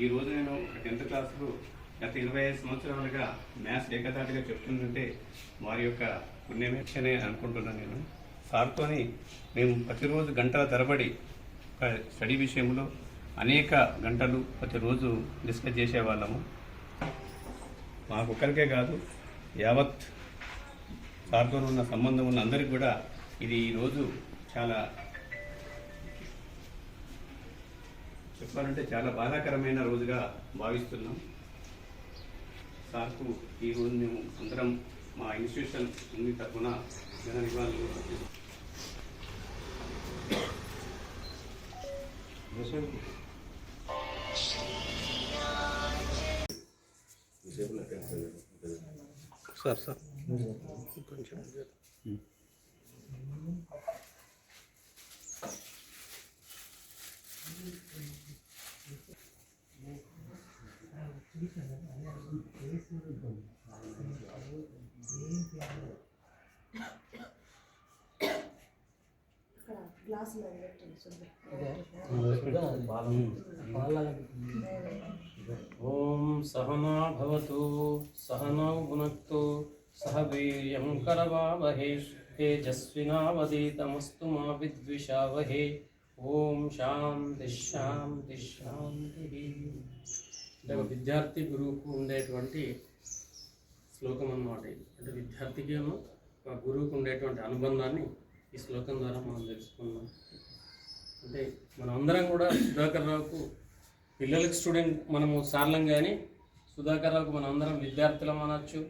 ఈ రోజు నేను టెన్త్ క్లాస్లో గత ఇరవై ఐదు సంవత్సరాలుగా మ్యాథ్స్ ఏకదాటిగా చెప్తుందంటే వారి యొక్క పుణ్యమేక్షనే అనుకుంటున్నాను నేను. సార్తోని మేము ప్రతిరోజు గంటల తరబడి ఒక స్టడీ విషయంలో అనేక గంటలు ప్రతిరోజు డిస్కస్ చేసేవాళ్ళము. మాకు ఒక్కరికే కాదు యావత్ సార్తో ఉన్న సంబంధం ఉన్న అందరికి కూడా ఇది ఈరోజు చాలా చెప్పాలంటే చాలా బాధాకరమైన రోజుగా భావిస్తున్నాం. సార్కు ఈరోజు మేము అందరం మా ఇన్స్టిట్యూషన్ ఉంది తరఫున ఘన నివాళులు. Sir sir. కొంచెం. ఓం సహనా భవతు సహనౌ భునక్తు సహ వీర్యం కరవావహే తేజస్వినావదీతమస్తు మా విద్విషావహే ఓం శాంతి శాంతి శాంతి అంటే ఒక విద్యార్థి గురువుకు ఉండేటువంటి శ్లోకం అన్నమాట ఇది. అంటే విద్యార్థికి ఒక గురువుకు ఉండేటువంటి అనుబంధాన్ని ఈ శ్లోకం ద్వారా మనం తెలుసుకున్నాం. అంటే మనందరం అందరం కూడా సుధాకర్ రావుకు పిల్లలకి స్టూడెంట్ మనము సార్లం కానీ సుధాకర్ రావుకు మనం అందరం విద్యార్థులం అనొచ్చు.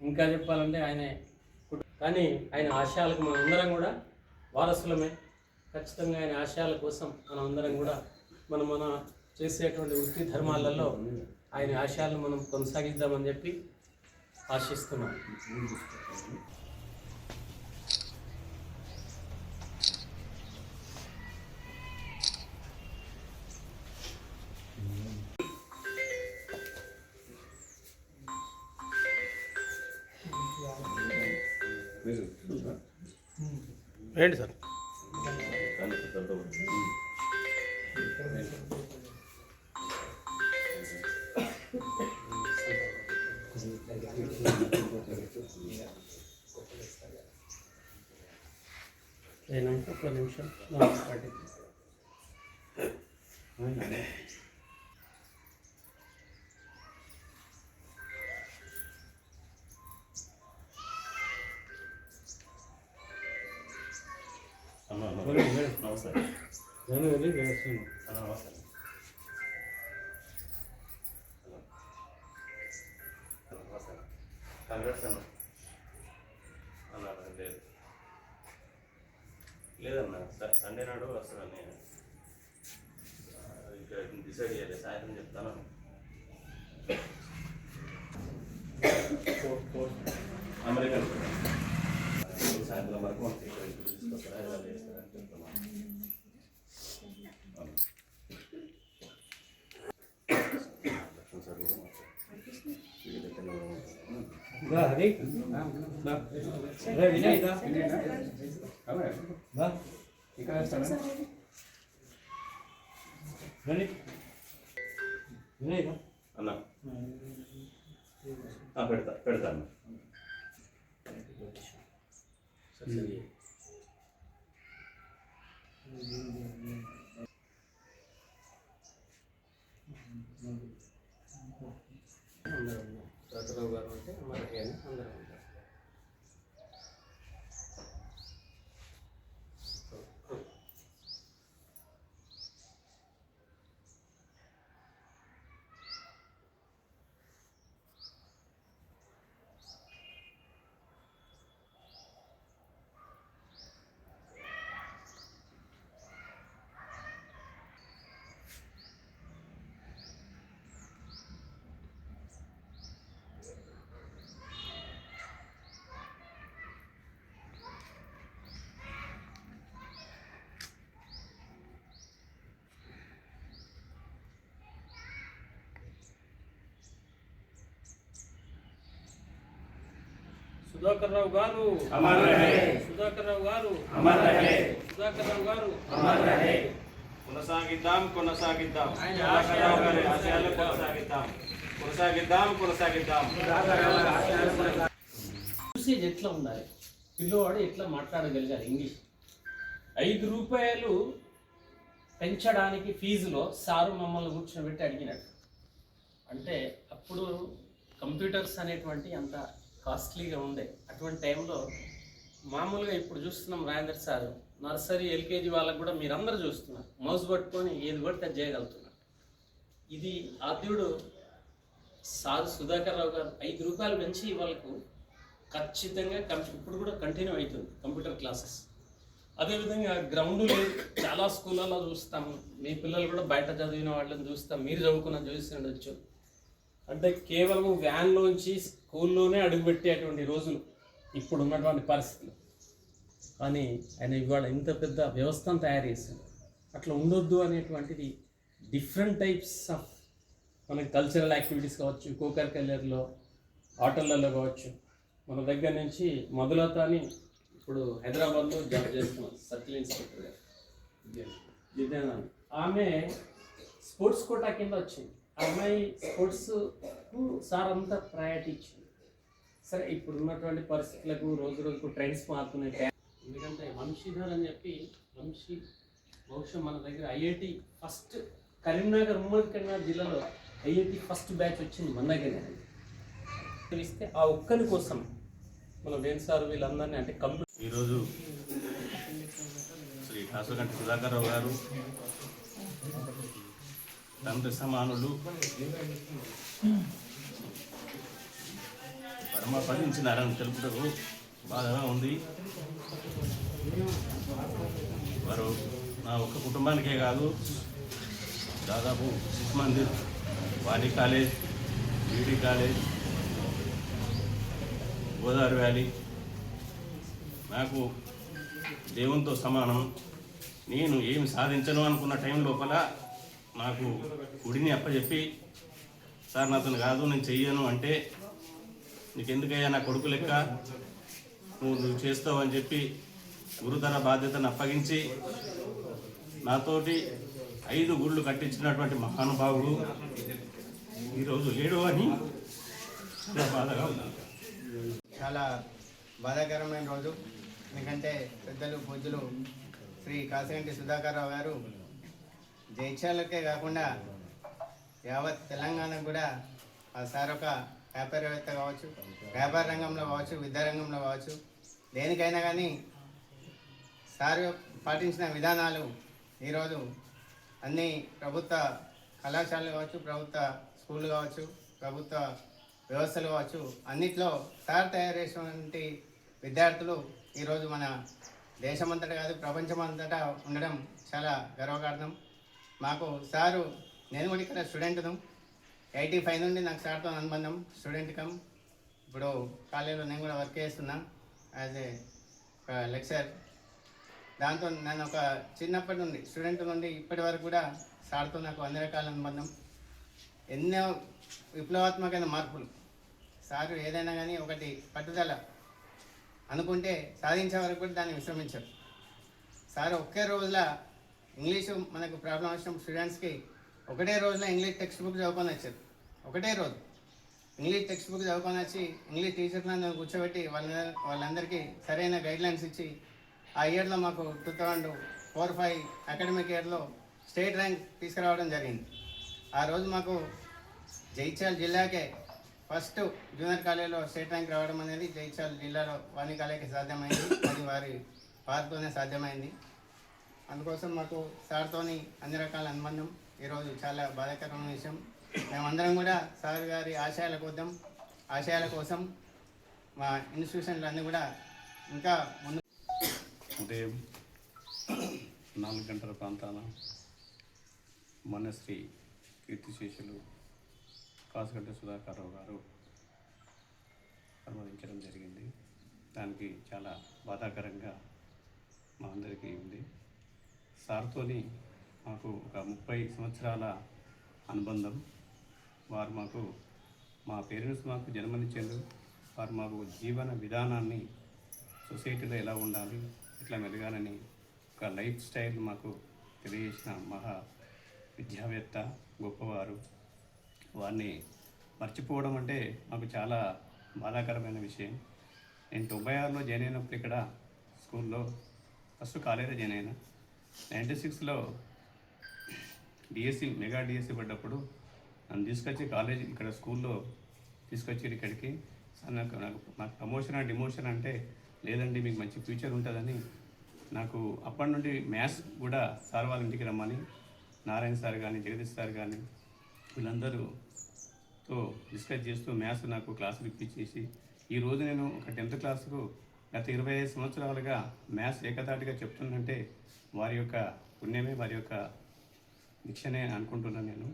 ఇంకా చెప్పాలంటే ఆయన కానీ ఆయన ఆశయాలకు మనందరం అందరం కూడా వారసులమే. ఖచ్చితంగా ఆయన ఆశయాల కోసం మనం కూడా మన మన చేసేటువంటి వృత్తి ధర్మాలలో ఆయన ఆశయాలను మనం కొనసాగిద్దామని చెప్పి ఆశిస్తున్నాం. ఏంటి సార్? అయినాక ఒక నిమిషం నాలుగు పాటి సండే నాడు వస్తాను నేను ఇక్కడ డిసైడ్ చేయాలి సాయంత్రం చెప్తాను. అమెరికన్. సాయంత్రం వరకు మనకి ఇక్కడ తీసుకొస్తారా ఎలా చేస్తారా అని చెప్తున్నాను అవును. లక్ష్మణ్ అన్న. పెడతా పెడతా అన్న. అందరం గారు అంటే మనకి అని అందరం సుధాకర్ రావు గారు. సుధాకర్ రావు గారు. సుధాకర్ రావు గారు. కొనసాగిద్దాం కొనసాగిద్దాం. సుధాకర్రావు గారి ఆశయాలు కొనసాగిద్దాం. కొనసాగిద్దాం కొనసాగిద్దాం. యూసేజ్ ఎట్లా ఉండాలి? పిల్లవాడు ఎట్లా మాట్లాడగలిగారు ఇంగ్లీష్? ఐదు రూపాయలు పెంచడానికి ఫీజులో సారు మమ్మల్ని కూర్చోబెట్టి అడిగినట్టు అంటే అప్పుడు కంప్యూటర్స్ అనేటువంటి అంత కాస్ట్లీగా ఉండే. అటువంటి టైంలో మామూలుగా ఇప్పుడు చూస్తున్నాం రాజేంద్ర సార్. నర్సరీ ఎల్కేజీ వాళ్ళకు కూడా మీరందరూ చూస్తున్నారు. మౌస్ పట్టుకొని ఏది పడితే అది చేయగలుగుతున్నారు. ఇది ఆద్యుడు సార్ సుధాకర్ రావు గారు ఐదు రూపాయలు పెంచి వాళ్ళకు ఖచ్చితంగా కం- ఇప్పుడు కూడా కంటిన్యూ అవుతుంది కంప్యూటర్ క్లాసెస్. అదేవిధంగా గ్రౌండ్ చాలా స్కూళ్ళలో చూస్తాము. మీ పిల్లలు కూడా బయట చదివిన వాళ్ళని చూస్తాం. మీరు చదువుకున్న చూసి ఉండొచ్చు. అంటే కేవలం వ్యాన్లోంచి స్కూల్లోనే అడుగుపెట్టేటువంటి రోజులు ఇప్పుడు ఉన్నటువంటి పరిస్థితులు. కానీ ఆయన ఇవాళ ఇంత పెద్ద వ్యవస్థను తయారు చేశాడు. అట్లా ఉండొద్దు అనేటువంటిది డిఫరెంట్ టైప్స్ ఆఫ్ మనకి కల్చరల్ యాక్టివిటీస్ కావచ్చు కోకర్ కల్లర్లో ఆటోలలో కావచ్చు. మన దగ్గర నుంచి మొదలత అని ఇప్పుడు హైదరాబాద్లో జాబ్ చేస్తున్నాం సర్కిల్ ఇన్స్పెక్టర్ గారు. ఆమె స్పోర్ట్స్ కోటా కింద వచ్చింది. అమ్మాయి స్పోర్ట్స్ సార్ అంతా ప్రయారిటీ ఇచ్చింది. సరే ఇప్పుడు ఉన్నటువంటి పరిస్థితులకు రోజు రోజుకు ట్రెండ్స్ మారుతున్నాయి. ఎందుకంటే వంశీధర్ అని చెప్పి వంశీ బహుశా మన దగ్గర ఐఐటి ఫస్ట్ కరీంనగర్ ఉమ్మడి కరీంనగర్ జిల్లాలో ఐఐటి ఫస్ట్ బ్యాచ్ వచ్చింది మన దగ్గరే ఇస్తే ఆ ఒక్కరి కోసం మన వేణు సార్ వీళ్ళందరినీ అంటే కంప్యూటర్ ఈరోజు శ్రీ కాసుగంటి సుధాకర్రావు గారు తండ్రి సమానులు. పరమపదించినారని తెలుపుటకు బాధగా ఉంది. వారు నా ఒక్క కుటుంబానికే కాదు దాదాపు Shishu Mandir Vani college BD college Godavari valley. నాకు దేవునితో సమానం. నేను ఏమి సాధించను అనుకున్న టైం లోపల నాకు గుడిని అప్పచెప్పి సార్ నాతను కాదు నేను చెయ్యను అంటే నీకెందుకయ్యా నా కొడుకు లెక్క? నువ్వు నువ్వు చేస్తావు అని చెప్పి గురుతర బాధ్యతను అప్పగించి నాతోటి ఐదు గుళ్ళు కట్టించినటువంటి మహానుభావుడు ఈరోజు లేడు అని చాలా బాధగా ఉన్నాను చాలా బాధాకరమైన రోజు. ఎందుకంటే పెద్దలు పూజలు శ్రీ కాసిగంటి సుధాకర్రావు గారు జైత్యాలకే కాకుండా యావత్ తెలంగాణకు కూడా ఆ సార్ ఒక వ్యాపారవేత్త కావచ్చు వ్యాపార రంగంలో కావచ్చు విద్యారంగంలో కావచ్చు దేనికైనా కానీ సార్ పాటించిన విధానాలు ఈరోజు అన్ని ప్రభుత్వ కళాశాలలు కావచ్చు ప్రభుత్వ స్కూళ్ళు కావచ్చు ప్రభుత్వ వ్యవస్థలు కావచ్చు అన్నిట్లో సార్ తయారు చేసినటువంటి విద్యార్థులు ఈరోజు మన దేశమంతటా కాదు ప్రపంచమంతటా ఉండడం చాలా గర్వకారణం. మాకు సారు నేను కూడా ఇక్కడ స్టూడెంట్ను. ఎయిటీ ఫైవ్ నుండి నాకు సార్తో అనుబంధం స్టూడెంట్ కమ్. ఇప్పుడు కాలేజీలో నేను కూడా వర్క్ చేస్తున్నా యాజ్ ఏ లెక్చర్ దాంతో నేను ఒక చిన్నప్పటి నుండి స్టూడెంట్ నుండి ఇప్పటి వరకు కూడా సార్తో నాకు అన్ని రకాల అనుబంధం. ఎన్నో విప్లవాత్మకమైన మార్పులు. సారు ఏదైనా కానీ ఒకటి పట్టుదల అనుకుంటే సాధించే వరకు కూడా దాన్ని విశ్రమించారు. సార్ ఒకే రోజుల ఇంగ్లీషు మనకు ప్రాబ్లం వచ్చిన స్టూడెంట్స్కి ఒకటే రోజులో ఇంగ్లీష్ టెక్స్ట్ బుక్ చదువుకొని వచ్చారు ఒకటే రోజు. ఇంగ్లీష్ టెక్స్ట్ బుక్ చదువుకొని వచ్చి ఇంగ్లీష్ టీచర్లను కూర్చోబెట్టి వాళ్ళ వాళ్ళందరికీ సరైన గైడ్లైన్స్ ఇచ్చి ఆ ఇయర్లో మాకు two thousand four five academic ఇయర్లో స్టేట్ ర్యాంక్ తీసుకురావడం జరిగింది. ఆ రోజు మాకు జైత్యాల జిల్లాకే ఫస్ట్ జూనియర్ కాలేజీలో స్టేట్ ర్యాంక్ రావడం అనేది జైత్యాల జిల్లాలో వాణి కాలేజీకి సాధ్యమైంది. అది వారి వారితోనే సాధ్యమైంది. అందుకోసం మాకు సార్తోని అన్ని రకాల అనుబంధం ఈరోజు చాలా బాధాకరమైన విషయం. మేమందరం కూడా సార్ గారి ఆశయాల కోసం ఆశయాల కోసం మా ఇన్స్టిట్యూషన్లు అన్నీ కూడా ఇంకా ముందు ఉదయం నాలుగు గంటల ప్రాంతాన మనశ్రీ కీర్తిశేషులు కాసుగడ్డ సుధాకర్రావు గారు అనుమతించడం జరిగింది. దానికి చాలా బాధాకరంగా మా అందరికీ ఉంది. సార్తోని మాకు ఒక ముప్పై సంవత్సరాల అనుబంధం. వారు మాకు మా పేరెంట్స్ మాకు జన్మనిచ్చారు. వారు మాకు జీవన విధానాన్ని సొసైటీలో ఎలా ఉండాలి ఎట్లా మెదగాలని ఒక లైఫ్ స్టైల్ మాకు తెలియజేసిన మహా విద్యావేత్త గొప్పవారు. వారిని మర్చిపోవడం అంటే మాకు చాలా బాధాకరమైన విషయం. నేను తొంభై ఆరులో జాయిన్ అయినప్పుడు ఇక్కడ స్కూల్లో ఫస్ట్ కాలేజీలో జాయిన్ అయినా. నైంటీ సిక్స్లో డిఎస్సి మెగా డిఎస్సి పడ్డప్పుడు నన్ను తీసుకొచ్చి కాలేజ్ ఇక్కడ స్కూల్లో తీసుకొచ్చి ఇక్కడికి. సార్ నాకు నాకు నాకు ప్రమోషన్ డిమోషన్ అంటే లేదండి మీకు మంచి ఫ్యూచర్ ఉంటుందని. నాకు అప్పటి నుండి మ్యాథ్స్ కూడా సార్ వాళ్ళ ఇంటికి రమ్మని నారాయణ సార్ కానీ జగదీష్ సార్ కానీ వీళ్ళందరూతో డిస్కస్ చేస్తూ మ్యాథ్స్ నాకు క్లాసులు ఇప్పించేసి ఈ రోజు నేను ఒక టెన్త్ క్లాస్కు గత ఇరవై ఐదు సంవత్సరాలుగా మ్యాథ్స్ ఏకతాటిగా చెప్తుందంటే వారి యొక్క పుణ్యమే వారి యొక్క దీక్షనే అనుకుంటున్నాను నేను.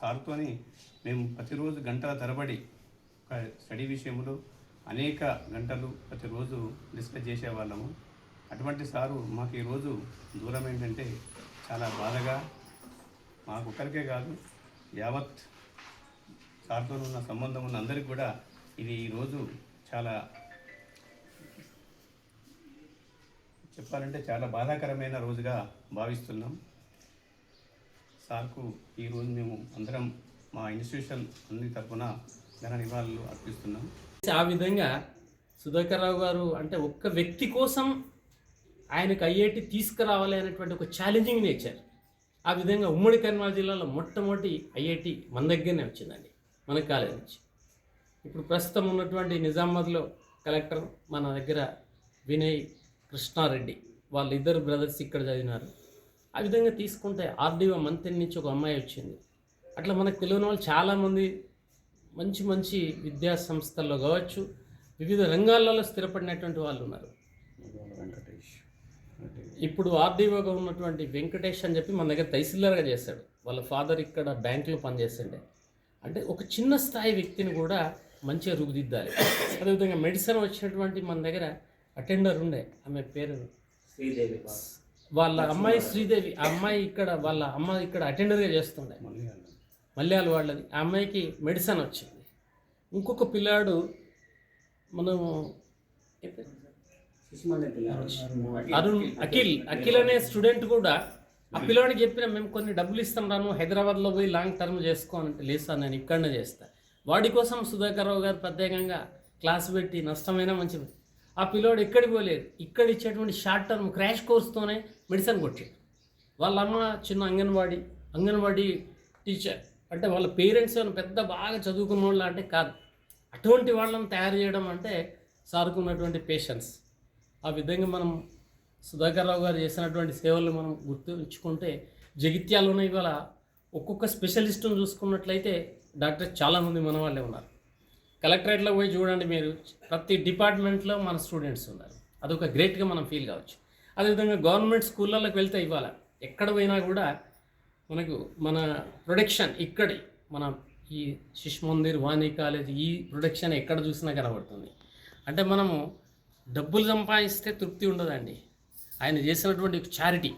సార్తోని మేము ప్రతిరోజు గంటల తరబడి ఒక స్టడీ విషయంలో అనేక గంటలు ప్రతిరోజు డిస్కస్ చేసేవాళ్ళము. అటువంటి సారు మాకు ఈరోజు దూరం ఏంటంటే చాలా బాధగా మాకు ఒక్కరికే కాదు యావత్ సార్తో ఉన్న సంబంధం ఉన్న అందరికి కూడా ఇది ఈరోజు చాలా చెప్పాలంటే చాలా బాధాకరమైన రోజుగా భావిస్తున్నాం. సార్కు ఈరోజు మేము అందరం మా ఇన్స్టిట్యూషన్ అన్ని తరఫున ఘన నివాళులు అర్పిస్తున్నాం. ఆ విధంగా సుధాకర్రావు గారు అంటే ఒక్క వ్యక్తి కోసం ఆయనకు ఐఐటి తీసుకురావాలి అనేటువంటి ఒక ఛాలెంజింగ్ నేచర్ ఆ విధంగా ఉమ్మడి కర్నూలు జిల్లాలో మొట్టమొదటి ఐఐటి మన దగ్గరనే వచ్చిందండి మన కాలేజ్ నుంచి. ఇప్పుడు ప్రస్తుతం ఉన్నటువంటి నిజామాబాద్లో కలెక్టర్ మన దగ్గర వినయ్ కృష్ణారెడ్డి వాళ్ళిద్దరు బ్రదర్స్ ఇక్కడ చదివినారు. ఆ విధంగా తీసుకుంటే ఆర్డీఓ మంత్రి నుంచి ఒక అమ్మాయి వచ్చింది. అట్లా మనకు తెలియని వాళ్ళు చాలామంది మంచి మంచి విద్యా సంస్థల్లో కావచ్చు వివిధ రంగాలలో స్థిరపడినటువంటి వాళ్ళు ఉన్నారు. ఇప్పుడు ఆర్డీఓగా ఉన్నటువంటి వెంకటేష్ అని చెప్పి మన దగ్గర తహసీల్దార్గా చేశాడు వాళ్ళ ఫాదర్ ఇక్కడ బ్యాంకులో పనిచేస్తుండే. అంటే ఒక చిన్న స్థాయి వ్యక్తిని కూడా మంచిగా రూపుదిద్దాలి. అదేవిధంగా మెడిసిన్ వచ్చినటువంటి మన దగ్గర అటెండర్ ఉండే ఆమె పేరు శ్రీదేవి వాళ్ళ అమ్మాయి శ్రీదేవి ఆ అమ్మాయి ఇక్కడ వాళ్ళ అమ్మ ఇక్కడ అటెండర్గా చేస్తుండే. మలయాళ వాళ్ళది. ఆ అమ్మాయికి మెడిసిన్ వచ్చింది. ఇంకొక పిల్లాడు మనం ఏ పేరు? అరుణ్ అఖిల్. అఖిల్ అనే స్టూడెంట్ కూడా ఆ పిల్లవాడికి చెప్పిన మేము కొన్ని డబ్బులు ఇస్తాం రాను హైదరాబాద్లో పోయి లాంగ్ టర్మ్ చేసుకోనంటే లేదు సార్ నేను ఇక్కడనే చేస్తా. వాడి కోసం సుధాకర్ రావు గారు ప్రత్యేకంగా క్లాస్ పెట్టి నష్టమైనా మంచిది ఆ పిల్లోడు ఎక్కడికి పోలేదు. ఇక్కడ ఇచ్చేటువంటి షార్ట్ టర్మ్ క్రాష్ కోర్స్తోనే మెడిసిన్ కొట్టాడు. వాళ్ళ అమ్మ చిన్న అంగన్వాడీ అంగన్వాడీ టీచర్. అంటే వాళ్ళ పేరెంట్స్ అని పెద్ద బాగా చదువుకున్న వాళ్ళు అంటే కాదు. అటువంటి వాళ్ళని తయారు చేయడం అంటే సార్కున్నటువంటి పేషెన్స్. ఆ విధంగా మనం సుధాకర్ రావు గారు చేసినటువంటి సేవలు మనం గుర్తుంచుకుంటే జగిత్యాలోనే ఇవాళ ఒక్కొక్క స్పెషలిస్టును చూసుకున్నట్లయితే డాక్టర్ చాలామంది మన వాళ్ళే ఉన్నారు. కలెక్టరేట్లో పోయి చూడండి మీరు ప్రతి డిపార్ట్మెంట్లో మన స్టూడెంట్స్ ఉన్నారు. అదొక గ్రేట్గా మనం ఫీల్ కావచ్చు. అదేవిధంగా గవర్నమెంట్ స్కూళ్ళలోకి వెళ్తే ఇవాళ ఎక్కడ పోయినా కూడా మనకు మన ప్రొడక్షన్ ఇక్కడి మన ఈ శిశు మందిర్ వాణి కాలేజ్ ఈ ప్రొడక్షన్ ఎక్కడ చూసినా కనబడుతుంది. అంటే మనము డబ్బులు సంపాదిస్తే తృప్తి ఉండదండి. ఆయన చేసినటువంటి చారిటీ.